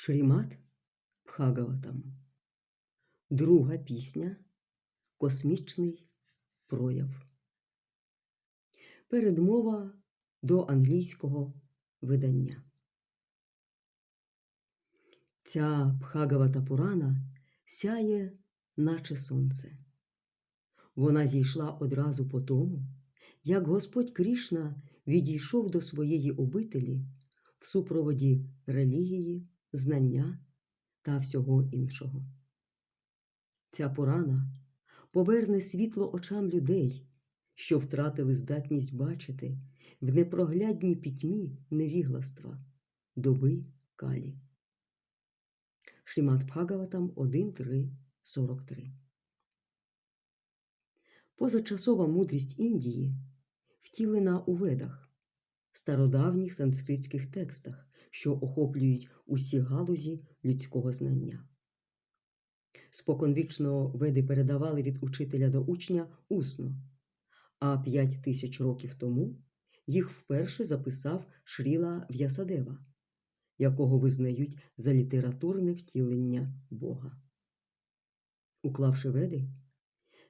Шрімат Бхагаватам. Друга пісня Космічний прояв. Передмова до англійського видання. Ця Бхагавата Пурана сяє, наче сонце. Вона зійшла одразу по тому, як Господь Крішна відійшов до своєї обителі в супроводі релігії, знання та всього іншого. Ця Пурана поверне світло очам людей, що втратили здатність бачити в непроглядній пітьмі невігластва, доби калі. Шрімат Бхагаватам 1.3.43 Позачасова мудрість Індії втілена у ведах, стародавніх санскритських текстах, що охоплюють усі галузі людського знання. Споконвічно веди передавали від учителя до учня усно, а п'ять тисяч років тому їх вперше записав Шріла В'ясадева, якого визнають за літературне втілення Бога. Уклавши веди,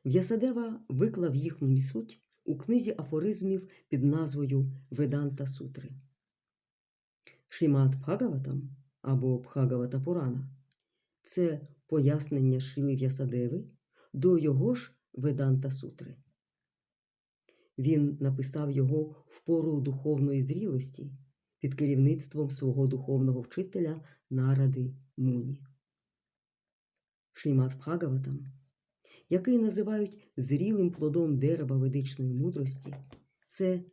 В'ясадева виклав їхню суть у книзі афоризмів під назвою Веданта Сутри. Шрімат Бхагаватам або Бхагавата Пурана це пояснення Шріли В'ясадеви до його ж Веданта Сутри. Він написав його в пору духовної зрілості під керівництвом свого духовного вчителя Наради Муні. Шрімат Бхагаватам, який називають зрілим плодом дерева ведичної мудрості, це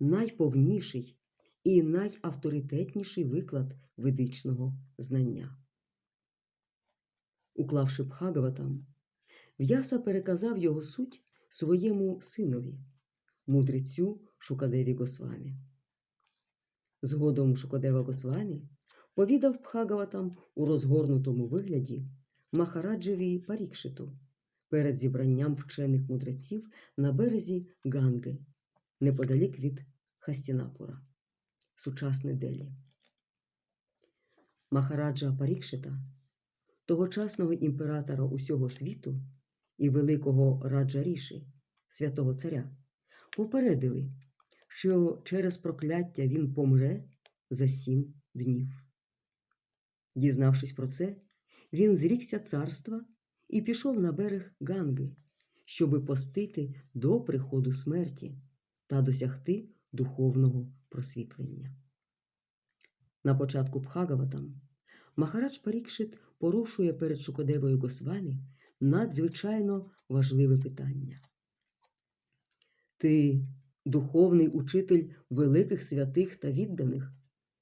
найповніший і найавторитетніший виклад ведичного знання. Уклавши Бхагаватам, В'яса переказав його суть своєму синові, мудрецю Шукадеві Госвамі. Згодом Шукадева Госвамі повідав Бхагаватам у розгорнутому вигляді Махараджеві Парікшиту перед зібранням вчених мудреців на березі Ганги, неподалік від Хастінапура, сучасне Делі. Махараджа Парікшита, тогочасного імператора усього світу і великого Раджа Ріші, святого царя, попередили, що через прокляття він помре за сім днів. Дізнавшись про це, він зрікся царства і пішов на берег Ганги, щоби постити до приходу смерті та досягти духовного просвітлення. На початку Бхагаватам Махарадж Парікшит порушує перед Шукодевою Госвамі надзвичайно важливе питання. Ти духовний учитель великих святих та відданих,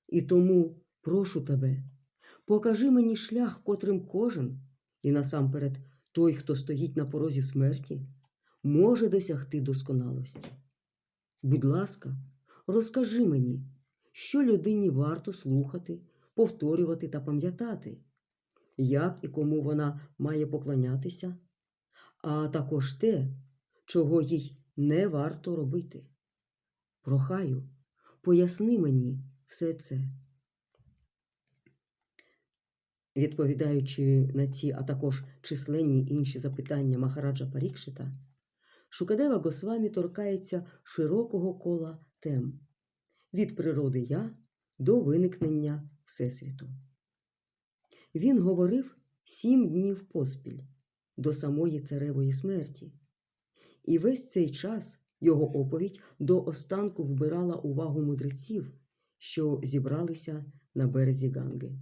і тому прошу тебе, покажи мені шлях, котрим кожен, і насамперед той, хто стоїть на порозі смерті, може досягти досконалості. Будь ласка, розкажи мені, що людині варто слухати, повторювати та пам'ятати, як і кому вона має поклонятися, а також те, чого їй не варто робити. Прохаю, поясни мені все це. Відповідаючи на ці, а також численні інші запитання Махараджа Парікшита, Шукадева Госвамі торкається широкого кола тем від природи я до виникнення Всесвіту. Він говорив сім днів поспіль до самої царевої смерті, і весь цей час його оповідь до останку вбирала увагу мудреців, що зібралися на березі Ганги.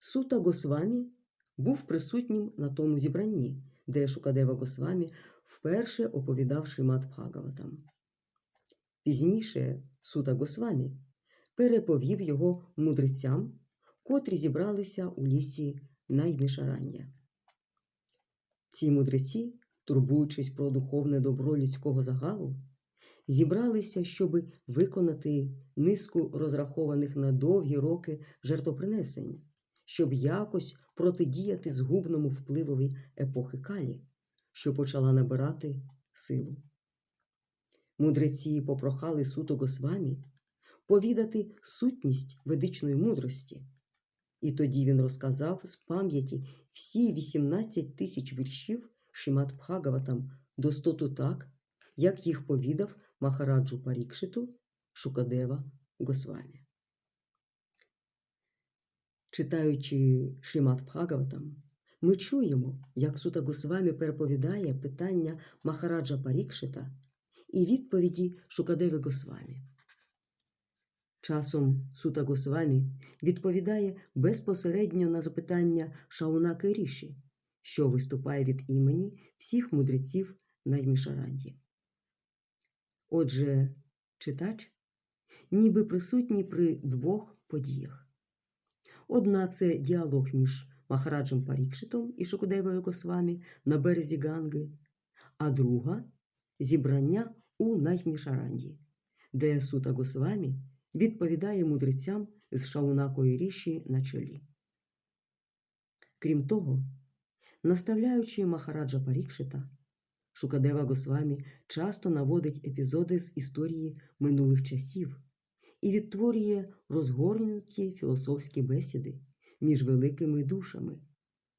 Сута Госвамі був присутнім на тому зібранні, де Шукадева Госвамі вперше оповідав Шримат Бхагаватам. Пізніше Сута Госвамі переповів його мудрецям, котрі зібралися у лісі Наймішарання. Ці мудреці, турбуючись про духовне добро людського загалу, зібралися, щоби виконати низку розрахованих на довгі роки жертвопринесень, щоб якось протидіяти згубному впливові епохи Калі, що почала набирати силу. Мудреці попрохали суто Госвамі повідати сутність ведичної мудрості, І тоді він розказав з пам'яті всі 18 тисяч віршів Шимат Бхагаватам достоту так, як їх повідав Махараджу Парікшиту Шукадева Госвамі. Читаючи Шимат Бхагаватам, ми чуємо, як Сута Госвамі переповідає питання Махараджа Парікшита і відповіді Шукадеви Госвамі. Часом Сута Госвамі відповідає безпосередньо на запитання Шаунаки Ріші, що виступає від імені всіх мудреців Наймішаранді. Отже, читач ніби присутній при двох подіях. Одна це діалог між Махараджем Парікшитом і Шукадевою Госвамі на березі Ганги, а друга зібрання у Наймішаранді, де Сута Госвамі відповідає мудрецям з Шаунакою Ріші на чолі. Крім того, наставляючи Махараджа Парікшита, Шукадева Госвамі часто наводить епізоди з історії минулих часів і відтворює розгорнуті філософські бесіди між великими душами,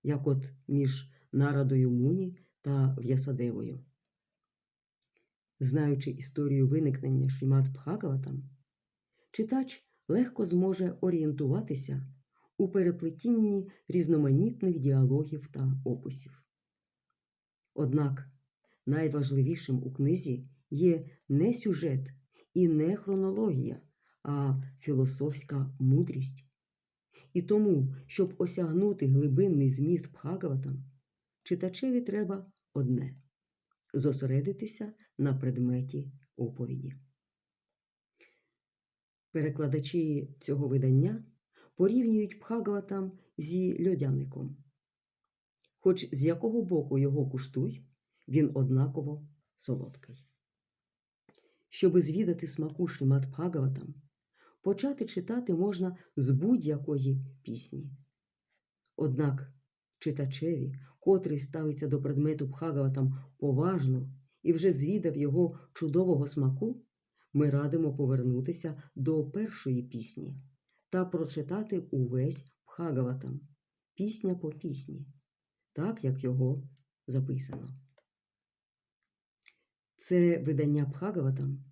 як от між Нарадою Муні та В'ясадевою. Знаючи історію виникнення Шрімат Бхагаватам, читач легко зможе орієнтуватися у переплетінні різноманітних діалогів та описів. Однак найважливішим у книзі є не сюжет і не хронологія, а філософська мудрість. І тому, щоб осягнути глибинний зміст Бхагаватам, читачеві треба одне зосередитися на предметі оповіді. Перекладачі цього видання порівнюють Бхагаватам зі льодяником. Хоч з якого боку його куштуй, він однаково солодкий. Щоби звідати смаку Шримат Бхагаватам, почати читати можна з будь-якої пісні. Однак читачеві, котрий ставиться до предмету Бхагаватам поважно і вже звідав його чудового смаку, ми радимо повернутися до першої пісні та прочитати увесь Бхагаватам, пісня по пісні, так як його записано. Це видання Бхагаватам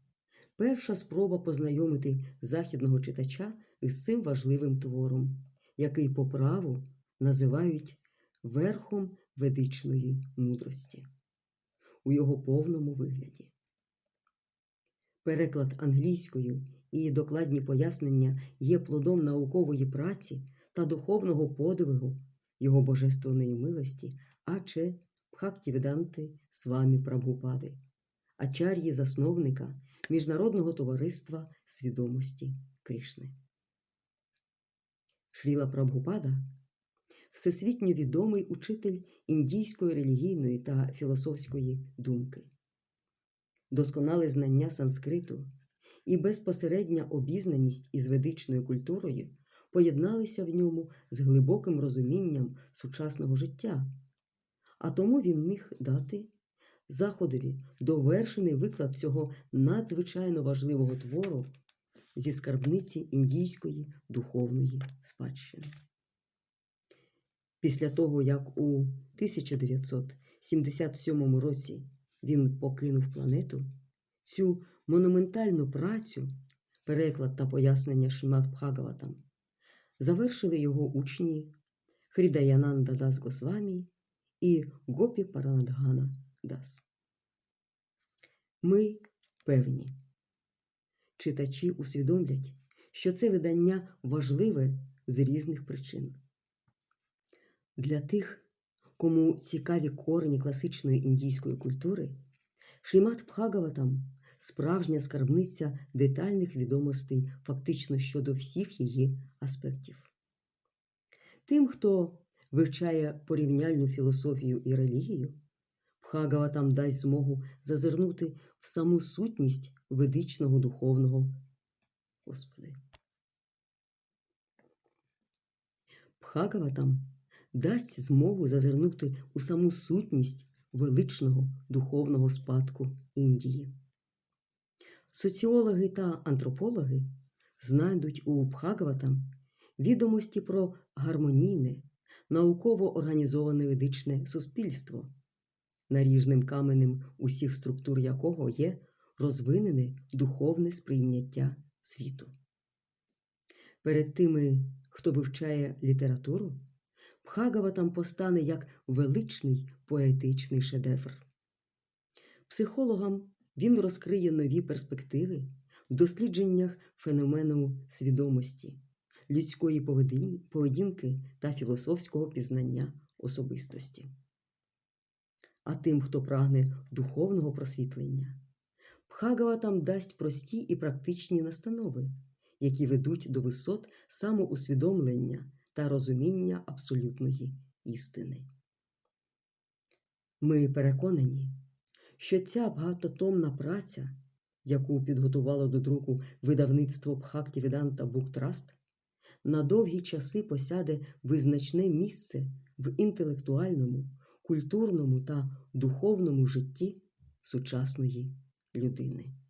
перша спроба познайомити західного читача із цим важливим твором, який по праву називають верхом ведичної мудрості у його повному вигляді. Переклад англійською і докладні пояснення є плодом наукової праці та духовного подвигу його божественної милості, аче Бхактівіданти Свамі Прабхупади, ачар'ї засновника Міжнародного товариства свідомості Кришни. Шріла Прабхупада всесвітньо відомий учитель індійської релігійної та філософської думки. Досконале знання санскриту і безпосередня обізнаність із ведичною культурою поєдналися в ньому з глибоким розумінням сучасного життя, а тому він міг дати заходові довершений виклад цього надзвичайно важливого твору зі скарбниці індійської духовної спадщини. Після того, як у 1977 році він покинув планету, цю монументальну працю, переклад та пояснення Шімат Бхагаватам, завершили його учні Хрідаянанда Дас Госвамі і Гопі Паранадгана Дас. Ми певні. Читачі усвідомлять, що це видання важливе з різних причин. Для тих, кому цікаві корені класичної індійської культури, Шрімат Бхагаватам – справжня скарбниця детальних відомостей фактично щодо всіх її аспектів. Тим, хто вивчає порівняльну філософію і релігію, Бхагаватам дасть змогу зазирнути в саму сутність ведичного духовного Господи. Бхагаватам дасть змогу зазирнути у саму сутність величного духовного спадку Індії. Соціологи та антропологи знайдуть у Бхагаватам відомості про гармонійне, науково організоване ведичне суспільство, наріжним каменем усіх структур якого є розвинене духовне сприйняття світу. Перед тими, хто вивчає літературу, Бхагаватам постане як величний поетичний шедевр. Психологам він розкриє нові перспективи в дослідженнях феномену свідомості, людської поведінки та філософського пізнання особистості. А тим, хто прагне духовного просвітлення, Бхагаватам дасть прості і практичні настанови, які ведуть до висот самоусвідомлення та розуміння абсолютної істини. Ми переконані, що ця багатотомна праця, яку підготувало до друку видавництво Бхактівіданта Буктраст, на довгі часи посяде визначне місце в інтелектуальному, культурному та духовному житті сучасної людини.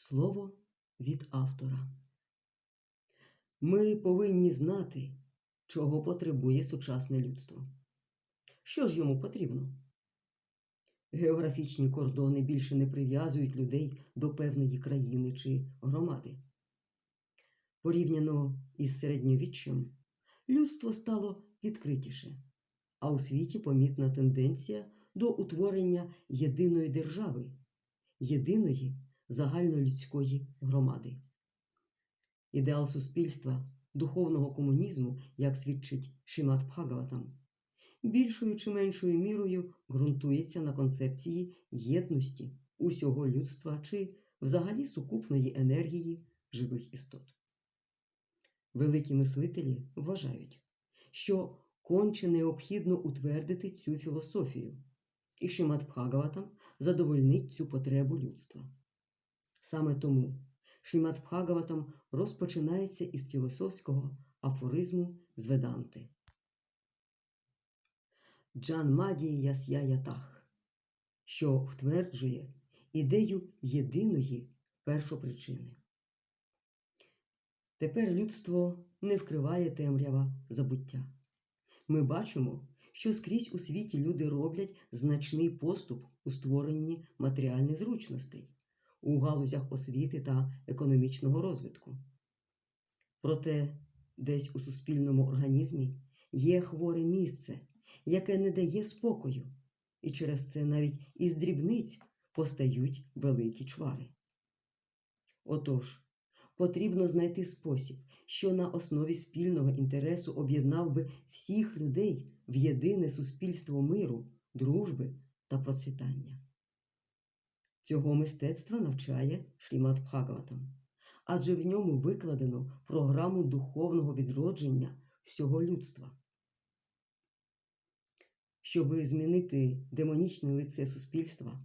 Слово від автора. Ми повинні знати, чого потребує сучасне людство. Що ж йому потрібно? Географічні кордони більше не прив'язують людей до певної країни чи громади. Порівняно із середньовіччям, людство стало відкритіше, а у світі помітна тенденція до утворення єдиної держави, єдиної загальнолюдської громади. Ідеал суспільства, духовного комунізму, як свідчить Шимат Бхагаватам, більшою чи меншою мірою ґрунтується на концепції єдності усього людства чи взагалі сукупної енергії живих істот. Великі мислителі вважають, що конче необхідно утвердити цю філософію, і Шимат Бхагаватам задовольнить цю потребу людства. Саме тому Шимат Бхагаватам розпочинається із філософського афоризму з Веданти. Джанмаді Ясya Ятах, що втверджує ідею єдиної першопричини. Тепер людство не вкриває темрява забуття. Ми бачимо, що скрізь у світі люди роблять значний поступ у створенні матеріальних зручностей у галузях освіти та економічного розвитку. Проте десь у суспільному організмі є хворе місце, яке не дає спокою, і через це навіть із дрібниць постають великі чвари. Отож, потрібно знайти спосіб, що на основі спільного інтересу об'єднав би всіх людей в єдине суспільство миру, дружби та процвітання. Цього мистецтва навчає Шлімат Бхагаватам, адже в ньому викладено програму духовного відродження всього людства. Щоби змінити демонічне лице суспільства,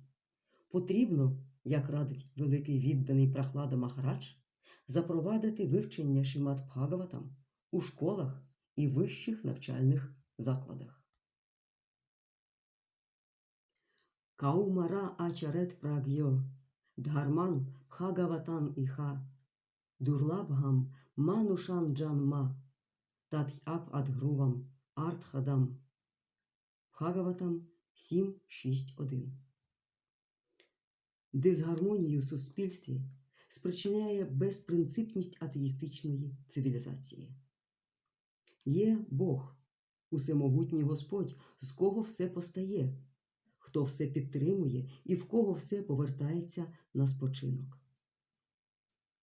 потрібно, як радить великий відданий Прахлада Махарадж, запровадити вивчення Шімат Бхагаватам у школах і вищих навчальних закладах. Каумара ачарет прагьо, дхарман бхагаватан іха, дурлабгам манушан джанма, тат'яб адгрувам артхадам. Бхагаватам 7.6.1 Дисгармонію в суспільстві спричиняє безпринципність атеїстичної цивілізації. Є Бог, усемогутній Господь, з кого все постає, хто все підтримує і в кого все повертається на спочинок.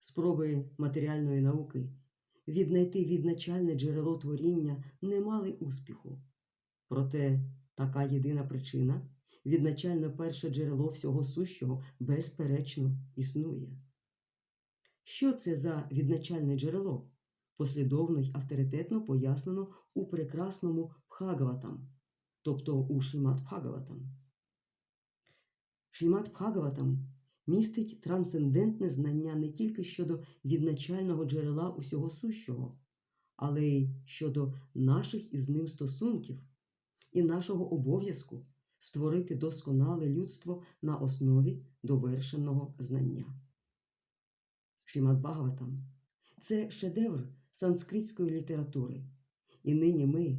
Спроби матеріальної науки віднайти відначальне джерело творіння не мали успіху. Проте така єдина причина, відначальне перше джерело всього сущого, безперечно існує. Що це за відначальне джерело? Послідовно й авторитетно пояснено у прекрасному Бхагаватам, тобто у Шімат Бхагаватам. Шімат Бхагаватам містить трансцендентне знання не тільки щодо відначального джерела усього сущого, але й щодо наших із ним стосунків і нашого обов'язку створити досконале людство на основі довершеного знання. Шрімад Бхагаватам – це шедевр санскритської літератури, і нині ми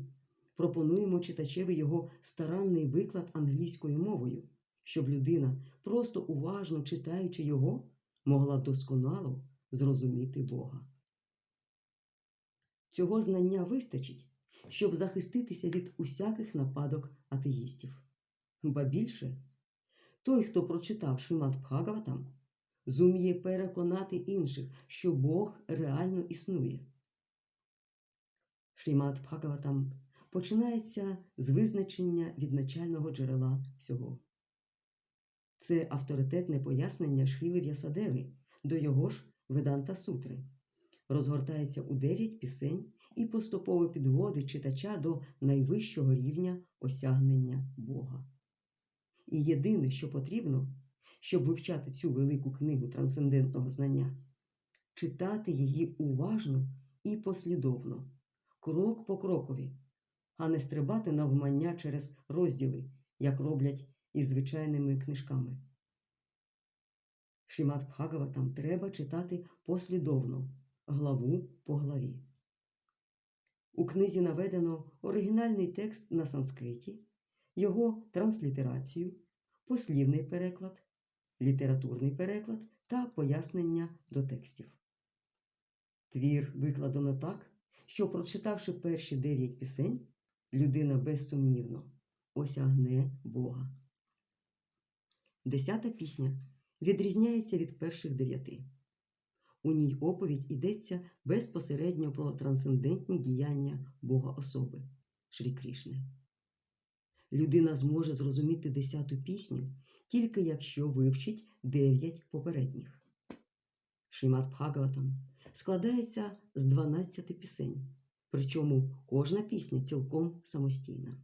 пропонуємо читачеві його старанний виклад англійською мовою, щоб людина, просто уважно читаючи його, могла досконало зрозуміти Бога. Цього знання вистачить, щоб захиститися від усяких нападок атеїстів. Ба більше, той, хто прочитав Шримат Бхагаватам, зуміє переконати інших, що Бог реально існує. Шримат Бхагаватам починається з визначення відначального джерела всього. Це авторитетне пояснення Шхіли В'ясадеви до його ж Веданта Сутри, розгортається у дев'ять пісень і поступово підводить читача до найвищого рівня осягнення Бога. І єдине, що потрібно, щоб вивчати цю велику книгу трансцендентного знання, читати її уважно і послідовно, крок по крокові, а не стрибати навмання через розділи, як роблять із звичайними книжками. Шримат Бхагаватам треба читати послідовно, главу по главі. У книзі наведено оригінальний текст на санскриті, його транслітерацію, послівний переклад, літературний переклад та пояснення до текстів. Твір викладено так, що, прочитавши перші дев'ять пісень, людина безсумнівно осягне Бога. Десята пісня відрізняється від перших дев'яти. У ній оповідь йдеться безпосередньо про трансцендентні діяння Бога особи Шрі Крішни. Людина зможе зрозуміти десяту пісню тільки якщо вивчить дев'ять попередніх. Шримат Бхагаватам складається з 12 пісень, причому кожна пісня цілком самостійна.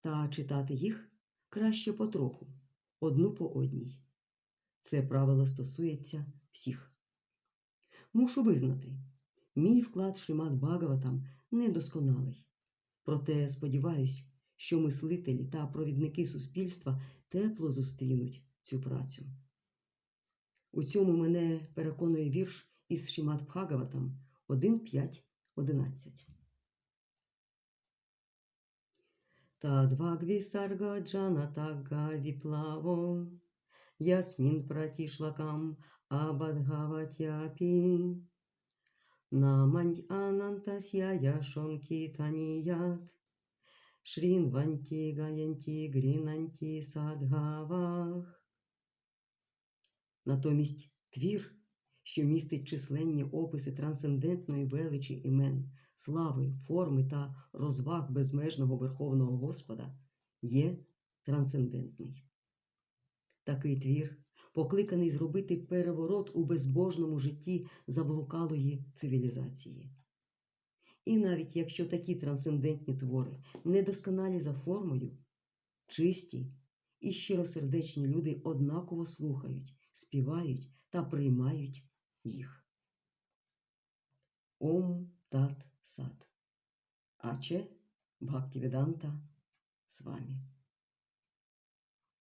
Та читати їх краще потроху, одну по одній. Це правило стосується всіх. Мушу визнати, мій вклад в Шримат Бхагаватам недосконалий. Проте сподіваюсь, що мислителі та провідники суспільства тепло зустрінуть цю працю. У цьому мене переконує вірш із Шримат Бхагаватам 1.5.11. Тадвагві сарга джанатага віплаво, ясмін пратішлакам абадгаватяпі, намань анантасya яшонкі таніят, шрінванті гаянті грінанті садгавах. Натомість твір, що містить численні описи трансцендентної величі імен, слави, форми та розваг безмежного Верховного Господа, є трансцендентний. Такий твір покликаний зробити переворот у безбожному житті заблукалої цивілізації. І навіть якщо такі трансцендентні твори недосконалі за формою, чисті і щиросердечні люди однаково слухають, співають та приймають їх. Ом Тат Сад. Аче Бхактіведанта с вами.